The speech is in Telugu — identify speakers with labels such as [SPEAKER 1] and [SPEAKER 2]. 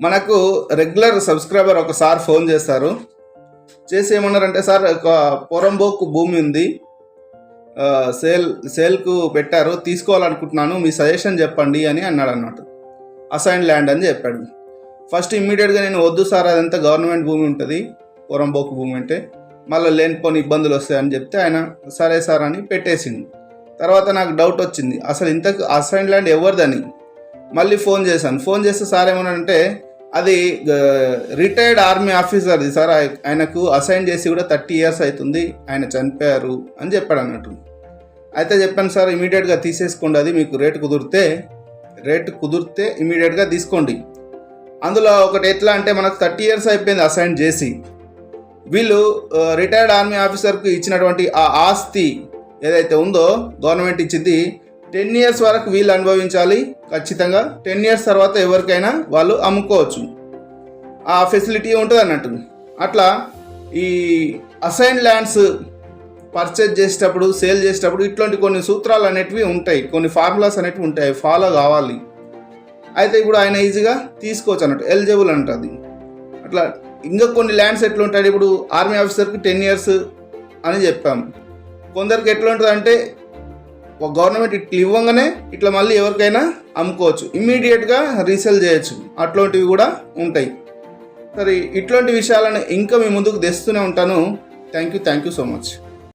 [SPEAKER 1] మనకు రెగ్యులర్ సబ్స్క్రైబర్ ఒకసారి ఫోన్ చేస్తారు. చేసి ఏమన్నారంటే సార్ ఒక పొరంబోకు భూమి ఉంది. సేల్ సేల్కు పెట్టారు. తీసుకోవాలనుకుంటున్నాను. మీ సజెషన్ చెప్పండి అని అన్నాడు అన్నమాట అసైన్ ల్యాండ్ అని చెప్పాడు. ఫస్ట్ ఇమ్మీడియట్గా నేను వద్దు సార్ అదంతా గవర్నమెంట్ భూమి ఉంటుంది. పొరంబోకు భూమి అంటే. మళ్ళీ లేనిపోని ఇబ్బందులు వస్తాయని చెప్తే ఆయన సరే సార్ అని పెట్టేసింది తర్వాత నాకు డౌట్ వచ్చింది. అసలు ఇంతకు అసైన్ ల్యాండ్ ఎవరిదని? మళ్ళీ ఫోన్ చేశాను. ఫోన్ చేస్తే సార్ ఏమనంటే అది రిటైర్డ్ ఆర్మీ ఆఫీసర్ది సార్ ఆయనకు అసైన్ చేసి కూడా థర్టీ ఇయర్స్ అవుతుంది ఆయన చనిపోయారు అని చెప్పాడు అన్నట్టు. అయితే చెప్పాను సార్ ఇమీడియట్గా తీసేసుకోండి అది మీకు రేటు కుదిరితే రేటు కుదిరితే ఇమీడియట్గా తీసుకోండి. అందులో ఒకటి ఎట్లా అంటే మనకు థర్టీ ఇయర్స్ అయిపోయింది అసైన్ చేసి. వీళ్ళు రిటైర్డ్ ఆర్మీ ఆఫీసర్కు ఇచ్చినటువంటి ఆ ఆస్తి ఏదైతే ఉందో గవర్నమెంట్ ఇచ్చింది టెన్ ఇయర్స్ వరకు వీళ్ళు అనుభవించాలి ఖచ్చితంగా. టెన్ ఇయర్స్ తర్వాత ఎవరికైనా వాళ్ళు అమ్ముకోవచ్చు. ఆ ఫెసిలిటీ ఉంటుంది అన్నట్టు. అట్లా ఈ అసైన్ ల్యాండ్స్ పర్చేజ్ చేసేటప్పుడు సేల్ చేసేటప్పుడు ఇట్లాంటి కొన్ని సూత్రాలు అనేటివి ఉంటాయి. కొన్ని ఫార్ములాస్ అనేటివి ఉంటాయి. ఫాలో కావాలి. అయితే ఇప్పుడు ఆయన ఈజీగా తీసుకోవచ్చు అన్నట్టు. ఎలిజిబుల్ అంటుంది. అట్లా ఇంకా కొన్ని ల్యాండ్స్ ఎట్లుంటాయి? ఇప్పుడు ఆర్మీ ఆఫీసర్కి టెన్ ఇయర్స్ అని చెప్పాము కొందరికి ఎట్లా ఉంటుంది అంటే గవర్నమెంట్ ఇట్లా ఇవ్వగానే ఇట్లా మళ్ళీ ఎవరికైనా అమ్ముకోవచ్చు. ఇమ్మీడియట్గా రీసేల్ చేయొచ్చు. అట్లాంటివి కూడా ఉంటాయి. సరే ఇట్లాంటి విషయాలను ఇంకా మీ ముందుకు తెస్తూనే ఉంటాను. Thank you thank you so much